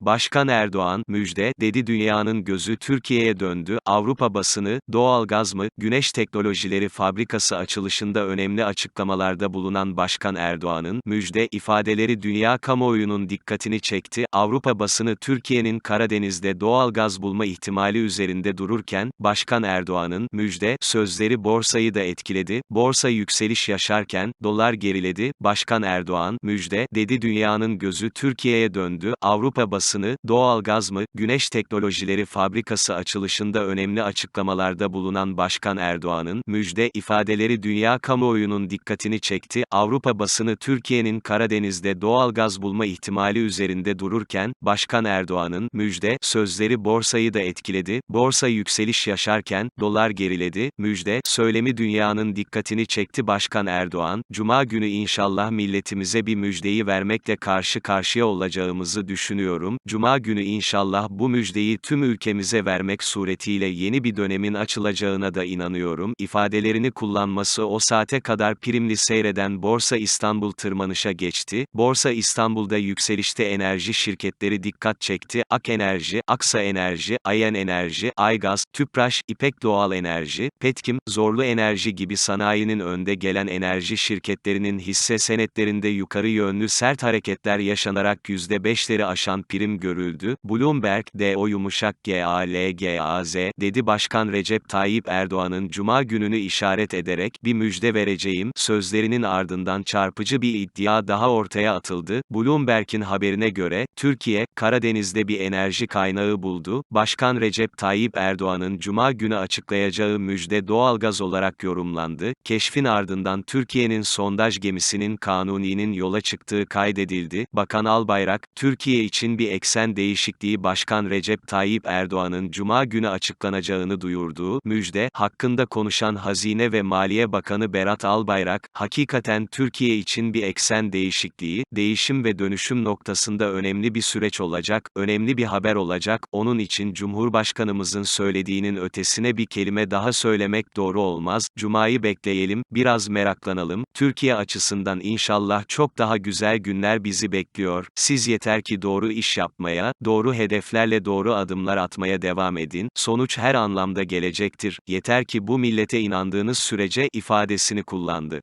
Başkan Erdoğan, müjde, dedi dünyanın gözü Türkiye'ye döndü, Avrupa basını, doğalgaz mı, güneş teknolojileri fabrikası açılışında önemli açıklamalarda bulunan Başkan Erdoğan'ın, müjde, ifadeleri dünya kamuoyunun dikkatini çekti, Avrupa basını Türkiye'nin Karadeniz'de doğalgaz bulma ihtimali üzerinde dururken, Başkan Erdoğan'ın, müjde, sözleri borsayı da etkiledi, borsa yükseliş yaşarken, dolar geriledi, Başkan Erdoğan, müjde, dedi dünyanın gözü Türkiye'ye döndü, Avrupa basını, doğalgaz mı, güneş teknolojileri fabrikası açılışında önemli açıklamalarda bulunan Başkan Erdoğan'ın, müjde, ifadeleri dünya kamuoyunun dikkatini çekti, Avrupa basını Türkiye'nin Karadeniz'de doğalgaz bulma ihtimali üzerinde dururken, Başkan Erdoğan'ın, müjde, sözleri borsayı da etkiledi, borsa yükseliş yaşarken, dolar geriledi, müjde, söylemi dünyanın dikkatini çekti. Başkan Erdoğan, Cuma günü inşallah milletimize bir müjdeyi vermekle karşı karşıya olacağımızı düşünüyorum, Cuma günü inşallah bu müjdeyi tüm ülkemize vermek suretiyle yeni bir dönemin açılacağına da inanıyorum, ifadelerini kullanması o saate kadar primli seyreden Borsa İstanbul tırmanışa geçti, Borsa İstanbul'da yükselişte enerji şirketleri dikkat çekti, Ak Enerji, Aksa Enerji, Ayen Enerji, Aygaz, Tüpraş, İpek Doğal Enerji, Petkim, Zorlu Enerji gibi sanayinin önde gelen enerji şirketlerinin hisse senetlerinde yukarı yönlü sert hareketler yaşanarak %5'leri aşan prim görüldü. Bloomberg, DO yumuşak GALGAZ, dedi Başkan Recep Tayyip Erdoğan'ın Cuma gününü işaret ederek, bir müjde vereceğim, sözlerinin ardından çarpıcı bir iddia daha ortaya atıldı. Bloomberg'in haberine göre, Türkiye, Karadeniz'de bir enerji kaynağı buldu. Başkan Recep Tayyip Erdoğan'ın Cuma günü açıklayacağı müjde doğalgaz olarak yorumlandı. Keşfin ardından Türkiye'nin sondaj gemisinin Kanuni'nin yola çıktığı kaydedildi. Bakan Albayrak, Türkiye için bir eksen değişikliği Başkan Recep Tayyip Erdoğan'ın Cuma günü açıklanacağını duyurduğu müjde, hakkında konuşan Hazine ve Maliye Bakanı Berat Albayrak, hakikaten Türkiye için bir eksen değişikliği, değişim ve dönüşüm noktasında önemli bir süreç olacak, önemli bir haber olacak, onun için Cumhurbaşkanımızın söylediğinin ötesine bir kelime daha söylemek doğru olmaz, Cuma'yı bekleyelim, biraz meraklanalım, Türkiye açısından inşallah çok daha güzel günler bizi bekliyor, siz yeter ki doğru iş yapmaya, doğru hedeflerle doğru adımlar atmaya devam edin, sonuç her anlamda gelecektir, yeter ki bu millete inandığınız sürece ifadesini kullandı.